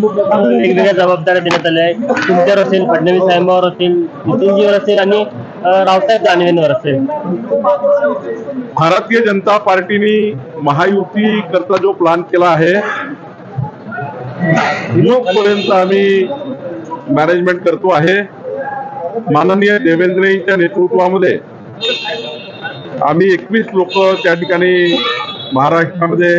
वेगवेगळ्या जबाबदाऱ्या देण्यात आल्या आहेत. तुमच्यावर असेल फडणवीस साहेबांवर असेल नितीनजीवर असेल आणि रावसाहेब दानवेंवर असेल. भारतीय जनता पार्टीने महायुती करता जो प्लान केला आहे लोकपर्यंत आम्ही मॅनेजमेंट करतो आहे माननीय देवेंद्रजींच्या नेतृत्वामध्ये आम्ही एकवीस लोक त्या ठिकाणी महाराष्ट्रामध्ये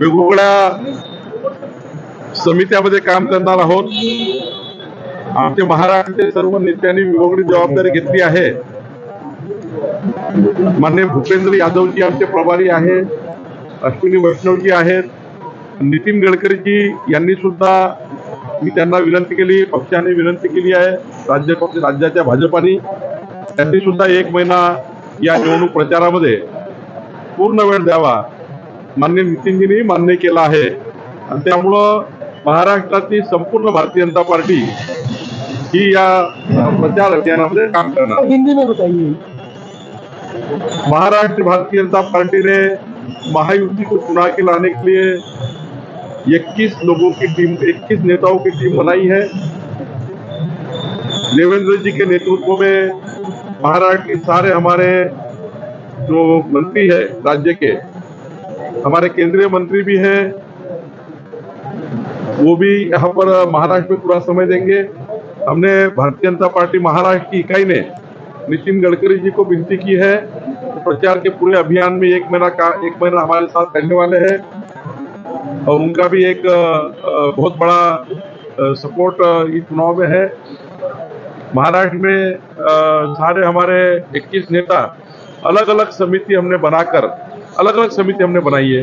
वेगवेगळ्या समित्यामध्ये काम करणार आहोत. आमच्या महाराष्ट्राचे सर्व नेत्यांनी वेगवेगळी जबाबदारी घेतली आहे. माननीय भूपेंद्र यादवजी आमचे प्रभारी आहेत अश्विनी वैष्णवजी आहेत नितीन गडकरीजी यांनी सुद्धा मी त्यांना विनंती केली पक्षाने विनंती केली आहे राज्य पक्ष राज्याच्या भाजपाने. त्यांनी सुद्धा एक महिना या निवडणूक प्रचारामध्ये पूर्ण वेळ द्यावा. मान्य नितीनजींनी मान्य केला आहे. आणि त्यामुळं महाराष्ट्रातली संपूर्ण भारतीय जनता पार्टी ही या प्रचार अभियानामध्ये काम करणार. हिंदी महाराष्ट्र भारतीय जनता पार्टी ने महायुति को चुनाव के लाने के लिए 21 लोगों की टीम 21 नेताओं की टीम बनाई है. देवेंद्र जी के नेतृत्व में महाराष्ट्र के सारे हमारे जो मंत्री है राज्य के, हमारे केंद्रीय मंत्री भी हैं, वो भी यहाँ पर महाराष्ट्र में पूरा समय देंगे। हमने भारतीय जनता पार्टी महाराष्ट्र की इकाई ने नितिन गडकरी जी को विनती की है प्रचार के पूरे अभियान में एक महीना का, एक महीना हमारे साथ रहने वाले हैं और उनका भी एक बहुत बड़ा सपोर्ट इस चुनाव में है। महाराष्ट्र में सारे हमारे 21 नेता अलग अलग समिति हमने बनाकर अलग अलग समिति हमने बनाई है।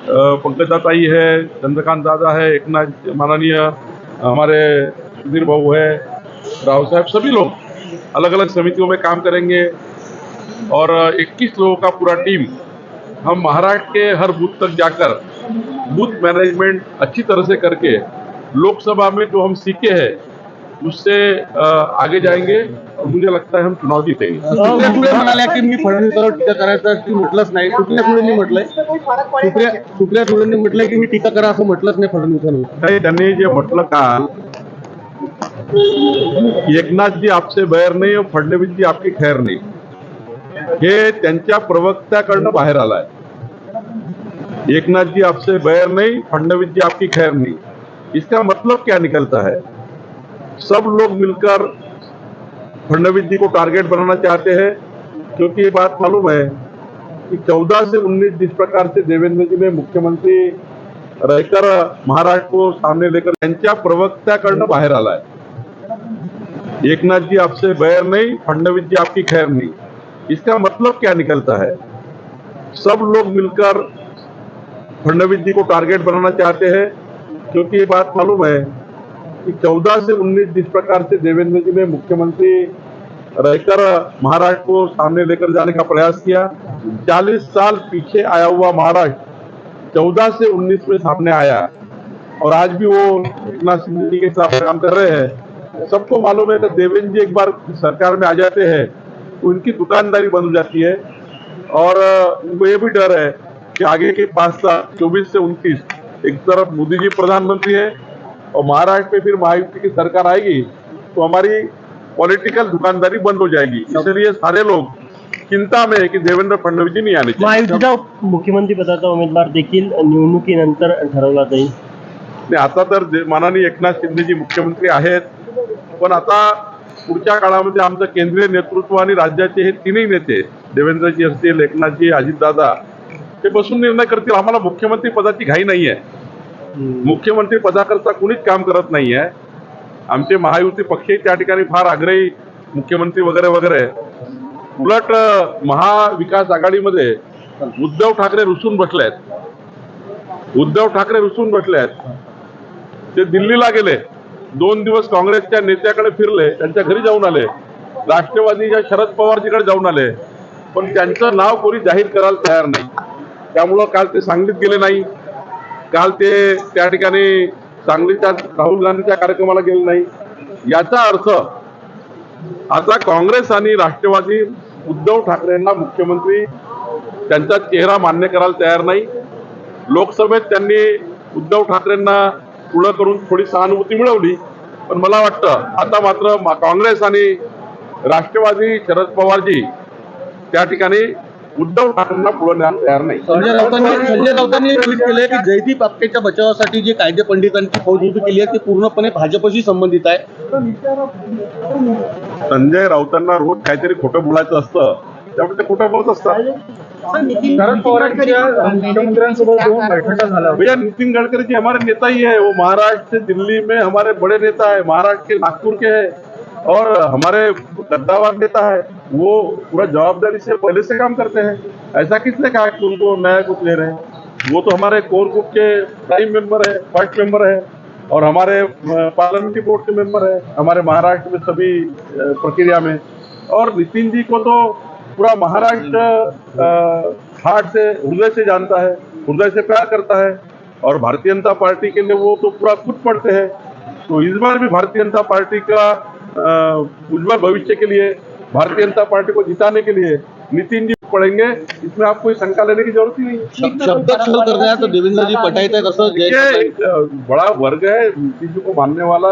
पंकज पंकजा ताई है, चंद्रकांत दादा है, एकनाथ माननीय, हमारे सुधीर बाबू है, राव साहब, सभी लोग अलग अलग समितियों में काम करेंगे और 21 लोगों का पूरा टीम हम महाराष्ट्र के हर बूथ तक जाकर, बूथ मैनेजमेंट अच्छी तरह से करके लोकसभा में जो हम सीखे हैं उससे आगे जाएँगे और मुझे लगता है हम चुनाव जीतेंगे। सुप्रिया म्हणाल्या की मी फडणवीसांवर टीका करायचं ती म्हटलंच नाही सुप्रिया सुळेंनी म्हटलंय सुप्रिया सुप्रिया सुळेंनी म्हटलंय की मी टीका करा असं म्हटलंच नाही। फडणवीसांवर नाही त्यांनी जे म्हटलं काल एकनाथ जी आपसे बैर नाही और फडणवीस जी आपकी खैर नाही। हे त्यांच्या प्रवक्त्याकडनं बाहेर आलाय। एकनाथ जी आपसे बैर नहीं फडणवीस जी आपकी खैर नहीं। इसका मतलब क्या निकलता है? सब लोग मिलकर फडणवीस जी को टारगेट बनाना चाहते हैं क्योंकि ये बात मालूम है कि 14 से 19 जिस प्रकार से देवेंद्र जी ने मुख्यमंत्री रहकर महाराष्ट्र को सामने लेकर प्रवक्ता प्रवक्त्याकडनं बाहेर आलाय एकनाथ जी आपसे बैर नहीं, फडणवीस जी आपकी खैर नहीं। इसका मतलब क्या निकलता है? सब लोग मिलकर फडणवीस जी को टारगेट बनाना चाहते हैं, क्योंकि ये बात मालूम है कि 14 से 19 जिस प्रकार से देवेंद्र जी ने मुख्यमंत्री रहकर महाराष्ट्र को सामने लेकर जाने का प्रयास किया 40 साल पीछे आया हुआ महाराष्ट्र 14 से 19 में सामने आया। और आज भी वो जी के खिलाफ काम कर रहे हैं। सबको मालूम है कि देवेंद्र जी एक बार सरकार में आ जाते हैं तो उनकी दुकानदारी बंद हो जाती है। और उनको ये भी डर है कि आगे के पाँच साल, चौबीस से उनतीस, एक तरफ़ मोदी जी प्रधानमंत्री है और महाराष्ट्र में फिर महायुति की सरकार आएगी तो हमारी पॉलिटिकल दुकानदारी बंद हो जाएगी। इसलिए सारे लोग चिंता में है कि देवेंद्र फडणवीस जी नहीं आने चाहिए। महायुतीचा मुख्यमंत्री पदाचा उमेदवार देखील निवडणुकीनंतर ठरवला जाईल. आता तर माननीय एकनाथ शिंदेजी मुख्यमंत्री आहेत पण आता पुढच्या काळामध्ये आमचं केंद्रीय नेतृत्व आणि राज्याचे हे तीनही नेते देवेंद्रजी असतील एकनाथजी अजितदादा ते बसून निर्णय करतील. आम्हाला मुख्यमंत्री पदाची घाई नाही आहे मुख्यमंत्री पदाकरता कुणीच काम करत नाही आहे आमचे महायुती पक्षही त्या ठिकाणी फार आग्रही मुख्यमंत्री वगैरे वगैरे. उलट महाविकास आघाडीमध्ये उद्धव ठाकरे रुसून बसले आहेत उद्धव ठाकरे रुसून बसले आहेत ते दिल्लीला गेले. दोन दिवस काँग्रेसच्या नेत्याकडे फिरले. त्यांच्या घरी जाऊन आले. राष्ट्रवादीच्या शरद पवारजीकडे जाऊन आले. पण त्यांचं नाव कोणी जाहीर करायला तयार नाही. त्यामुळं काल ते सांगलीत गेले नाही. काल ते त्या ठिकाणी सांगलीच्या राहुल गांधीच्या कार्यक्रमाला गेले नाही. याचा अर्थ आता काँग्रेस आणि राष्ट्रवादी उद्धव ठाकरेंना मुख्यमंत्री त्यांचा चेहरा मान्य करायला तयार नाही. लोकसभेत त्यांनी उद्धव ठाकरेंना पुढं करून थोडी सहानुभूती मिळवली. पण मला वाटतं आता मात्र मा- काँग्रेस आणि राष्ट्रवादी शरद पवारजी त्या ठिकाणी उद्धव ठाकरेंना पुढे न्यायला तयार नाही. संजय राऊतांनी संजय राऊतांनी ट्विट केलंय की जयदीप आपटेच्या बचावासाठी जी कायदे पंडितांची फौज उभी केली आहे ती पूर्णपणे भाजपशी संबंधित आहे. संजय राऊतांना रोज काहीतरी खोटं बोलायचं असतं त्यामुळे ते खोटं बोलत असतात. शरद पवारांच्या मुख्यमंत्र्यांसोबत दोन बैठका झाल्या भैया नितिन गडकरी जी हमारे नेता ही है वो महाराष्ट्र से दिल्ली में हमारे बड़े नेता है महाराष्ट्र के नागपुर के है. और हमारे कद्दावर नेता है, वो पूरा जवाबदारी से पहले से काम करते हैं। ऐसा किसने कहा कि उनको नया कुछ ले रहे हैं? वो तो हमारे कोर ग्रुप के प्राइम मेंबर है, फ़र्स्ट मेंबर है, और हमारे पार्लियामेंट्री बोर्ड के मेंबर है, हमारे महाराष्ट्र में सभी प्रक्रिया में। और नितिन जी को तो पूरा महाराष्ट्र हार्ट से, हृदय से जानता है, हृदय से प्यार करता है, और भारतीय जनता पार्टी के लिए वो तो पूरा खुद पढ़ते हैं। तो इस बार भी भारतीय जनता पार्टी का उज्जवल भविष्य के लिए भारतीय जनता पार्टी को जिताने के लिए नितिन जी पढ़ेंगे। इसमें आपको कोई शंका लेने की ज़रूरत ही नहीं। है शब- शब्दछल करण्यात देवेंद्रजी पटायत आहेत असं जय ये एक बड़ा वर्ग है नीतीश जी को मानने वाला।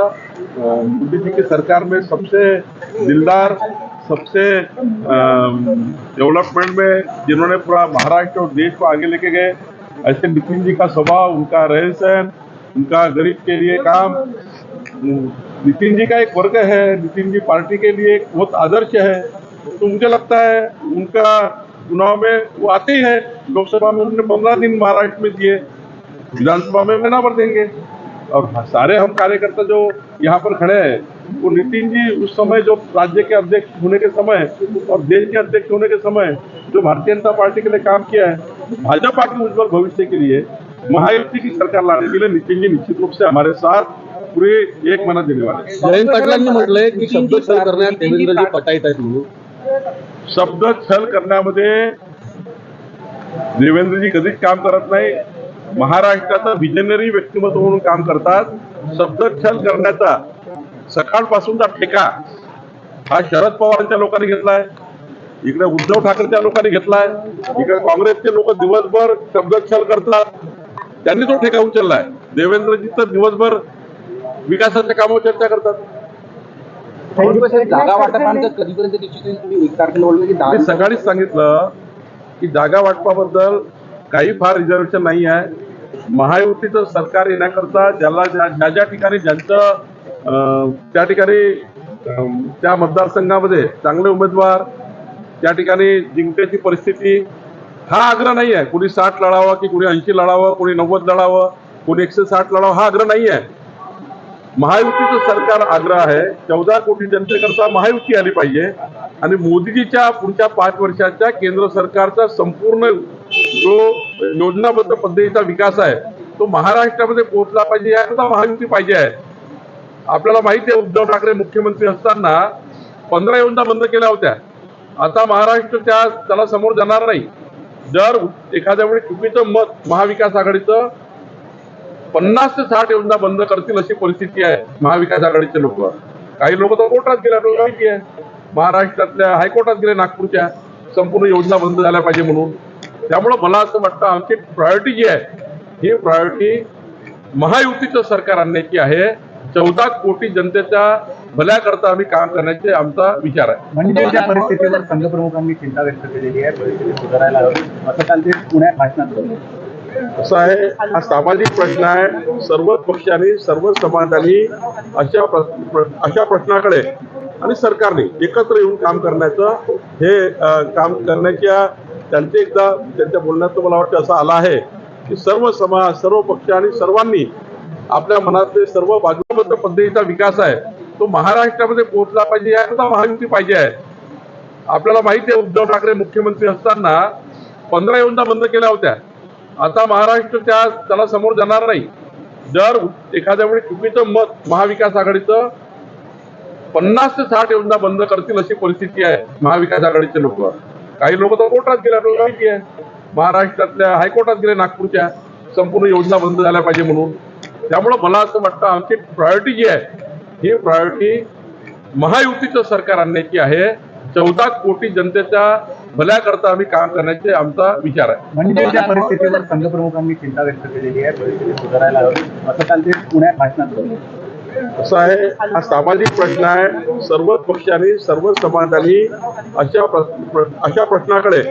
मोदी जी की सरकार में सबसे दिलदार सबसे डेवलपमेंट में जिन्होंने पूरा महाराष्ट्र और देश को आगे लेके गए ऐसे नितिन जी का स्वभाव उनका रहन सहन उनका गरीब के लिए काम नितिन जी का एक वर्ग है, नितिन जी पार्टी के लिए एक बहुत आदर्श है। तो मुझे लगता है उनका चुनाव में वो आते ही है। लोकसभा में उन्होंने पंद्रह दिन महाराष्ट्र में दिए। विधानसभा में महीना भर देंगे। और सारे हम कार्यकर्ता जो यहाँ पर खड़े हैं, वो नितिन जी उस समय जो राज्य के अध्यक्ष होने के समय और देश के अध्यक्ष होने के समय जो भारतीय जनता पार्टी के लिए काम किया है, भाजपा के उज्जवल भविष्य के लिए महायुति की सरकार लाने के लिए नितिन जी निश्चित रूप से हमारे साथ पूरे एक मना देने वाले हैं। जयंत पाटलांनी म्हटलंय की शब्दछल करण्यात देवेंद्रजी पटायत आहेत म्हणून. शब्द छल करण्यामध्ये देवेंद्रजी कधीच काम करत नाही. महाराष्ट्राचा विजनरी व्यक्तिमत्व म्हणून काम करतात. शब्द छल करण्याचा सकाळपासूनचा ठेका हा शरद पवारांच्या लोकांनी घेतलाय. इकडे उद्धव ठाकरेच्या लोकांनी घेतलाय. इकडे काँग्रेसचे लोक दिवसभर शब्द छल करतात. त्यांनी तो ठेका उचललाय. देवेंद्रजी तर दिवसभर विकासाच्या कामावर चर्चा करतात. जागा वाटपांचं कधीपर्यंत निश्चित होईल? तुम्ही एक तारखेला बोलले की दहा मी सकाळीच सांगितलं की जागा वाटपाबद्दल काही फार रिझर्वेशन नाही आहे. महायुतीचं सरकार येण्याकरता ज्याला ज्या ज्या ठिकाणी ज्यांचं त्या ठिकाणी त्या मतदारसंघामध्ये चांगले उमेदवार त्या ठिकाणी जिंकण्याची परिस्थिती हा आग्रह नाही आहे. कुणी साठ लढावं की कुणी ऐंशी लढावं कुणी नव्वद लढावं कुणी एकशे साठ लढावं हा आग्रह नाही आहे. महायुतीचं सरकार आग्रह आहे. चौदा कोटी जनतेकरता महायुती आली पाहिजे. आणि मोदीजीच्या पुढच्या पाच वर्षाच्या केंद्र सरकारचा संपूर्ण जो योजनाबद्ध पद्धतीचा विकास आहे तो महाराष्ट्रामध्ये पोहोचला पाहिजे याकरता महायुती पाहिजे आहे. आपल्याला माहिती आहे उद्धव ठाकरे मुख्यमंत्री असताना पंधरा योजना बंद केल्या होत्या. आता महाराष्ट्र त्या त्याला समोर जाणार नाही. जर एखाद्या वेळी चुकीचं मत महाविकास आघाडीचं पन्नास ते साठ योजना बंद करतील अशी परिस्थिती आहे. महाविकास आघाडीचे लोक. काही लोक तर कोर्टात गेले आपल्याला माहिती आहे. महाराष्ट्रातल्या हायकोर्टात गेले नागपूरच्या. संपूर्ण योजना बंद झाल्या पाहिजे म्हणून. त्यामुळं मला असं वाटतं आमची प्रायोरिटी जी आहे ही प्रायोरिटी महायुतीचं सरकार आणण्याची आहे. चौदा कोटी जनतेच्या भल्याकरता आम्ही काम करण्याचे आमचा विचार आहे. म्हणजे परिस्थितीवर संघप्रमुखांनी चिंता व्यक्त केलेली आहे. परिस्थिती सुधारायला हवी. असं काल ते पुण्यात भाषणात बोलले. असं आहे हा सामाजिक प्रश्न आहे. सर्व पक्षांनी सर्व समाजांनी अशा प्र- अशा प्रश्नाकडे आणि सरकारने एकत्र येऊन काम करण्याचं हे काम करण्याच्या त्यांचे एकदा त्यांच्या बोलण्यात मला वाटतं असं आलं आहे की सर्व समाज सर्व पक्ष आणि सर्वांनी आपल्या मनातले सर्व बाजूबद्ध पद्धतीचा विकास आहे. तो महाराष्ट्रामध्ये पोहोचला पाहिजे याकरता महायुती पाहिजे आहे. आपल्याला माहिती आहे उद्धव ठाकरे मुख्यमंत्री असताना पंधरा योजना बंद केल्या होत्या. आता महाराष्ट्र त्या त्याला समोर जाणार नाही. जर एखाद्या वेळी चुकीचं मत महाविकास आघाडीचं पन्नास ते साठ योजना बंद करतील अशी परिस्थिती आहे महाविकास आघाडीचे लोक. काही लोक तर कोर्टात गेले आपल्याला माहिती आहे. महाराष्ट्रातल्या हायकोर्टात गेले नागपूरच्या. संपूर्ण योजना बंद झाल्या पाहिजे म्हणून. त्यामुळं मला असं वाटतं आमची प्रायोरिटी जी आहे ही प्रायोरिटी महायुतीचं सरकार आणण्याची आहे. चौदा कोटी जनतेच्या भल्याकरता आम्ही काम करण्याचे आमचा विचार आहे. म्हणजे त्या परिस्थितीवर संघप्रमुखांनी चिंता व्यक्त केलेली आहे परिस्थिती सुधारायला हवी. असं काल ते पुण्यात भाषणात बोलले. असं आहे हा सामाजिक प्रश्न आहे. सर्व पक्षांनी सर्व समाजांनी अशा अशा प्रश्नाकडे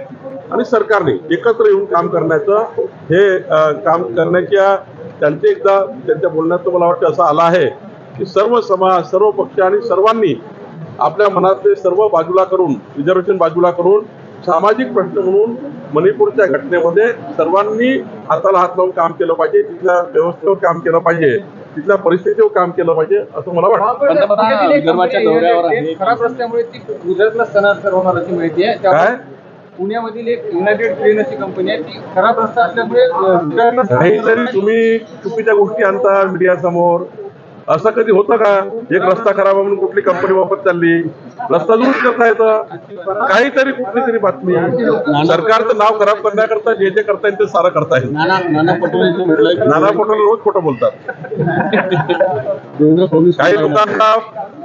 आणि सरकारने एकत्र येऊन काम करण्याचं हे काम करण्याच्या त्यांचे एकदा त्यांच्या बोलण्यात मला वाटतं असं आलं आहे की सर्व समाज सर्व पक्ष आणि सर्वांनी आपल्या मनातले सर्व बाजूला करून रिझर्वेशन बाजूला करून सामाजिक प्रश्न म्हणून मणिपूरच्या घटनेमध्ये सर्वांनी हाताला हात लावून काम केलं पाहिजे तिथल्या व्यवस्थेवर काम केलं पाहिजे तिथल्या परिस्थितीवर काम केलं पाहिजे असं मला वाटतं. खराब रस्त्यामुळे ती गुजरातला स्थानांतर होणार अशी माहिती आहे. काय? त्यामुळे पुण्यामधील एक युनायटेड ट्रेन अशी कंपनी आहे. ती खराब रस्ता असल्यामुळे काहीतरी तुम्ही चुकीच्या गोष्टी आणता मीडिया समोर असं कधी होतं का? एक रस्ता खराब आहे म्हणून कुठली कंपनी वापरत चालली? रस्ता दुरुस्त करता येतं? काहीतरी कुठली तरी बातमी सरकारचं नाव खराब करण्याकरता जे जे करता येईल ते सारं करता येईल. नाना पटोले रोज खोटं बोलतात. काही लोकांना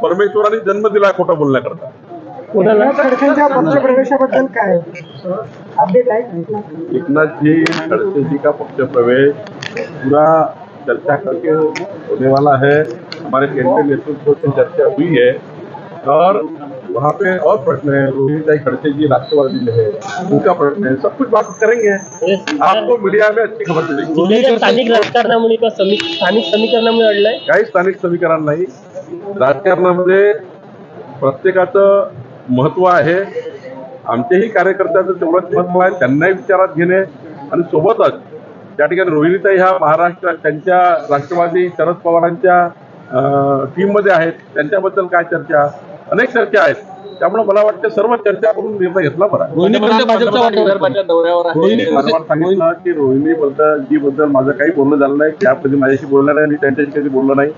परमेश्वराने जन्म दिला खोटं बोलण्याकरता पक्षप्रवेशाबद्दल काय अपडेट आहे का? एकनाथ जी खड़से जी का पक्ष प्रवेश? पूरा चर्चा करके होने वाला है। हमारे केंद्रीय नेतृत्व से चर्चा हुई है। और वहाँ पे और प्रश्न है रोहित भाई खड़से जी राष्ट्रवादी में है। उनका प्रश्न है सब कुछ बात करेंगे। आपको मीडिया में अच्छी खबर मिलेगी जिल्ह्याच्या स्थानिक राजकारणामुळे किंवा समी स्थानिक समीकरणामुळे अडलंय? काही स्थानिक समीकरण नाही. राजकारणामध्ये प्रत्येकाचं महत्त्व आहे. आमच्याही कार्यकर्त्याचं तेवढंच महत्त्व आहे. त्यांनाही विचारात घेणे आणि सोबतच त्या ठिकाणी रोहिणीताई ह्या महाराष्ट्र त्यांच्या राष्ट्रवादी शरद पवारांच्या टीममध्ये आहेत त्यांच्याबद्दल काय चर्चा? अनेक चर्चा आहेत. त्यामुळे मला वाटतं सर्व चर्चा करून निर्णय घेतला बरा. सांगितलं की रोहिणी बद्दल जी बद्दल माझं काही बोलणं झालं नाही. त्या कधी माझ्याशी बोलणार नाही त्यांच्याशी कधी बोललो नाही.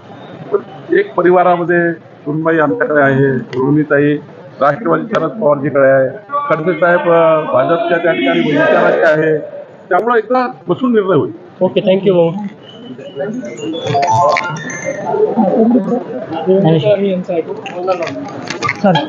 पण एक परिवारामध्ये सुनबाई आमच्याकडे आहे रोहिणीताई राष्ट्रवादी शरद पवारजीकडे आहे. खडसे साहेब भाजपच्या त्या ठिकाणी विचाराचे आहे. त्यामुळे एकदा बसून निर्णय होईल ओके थँक्यू भाऊ खाली.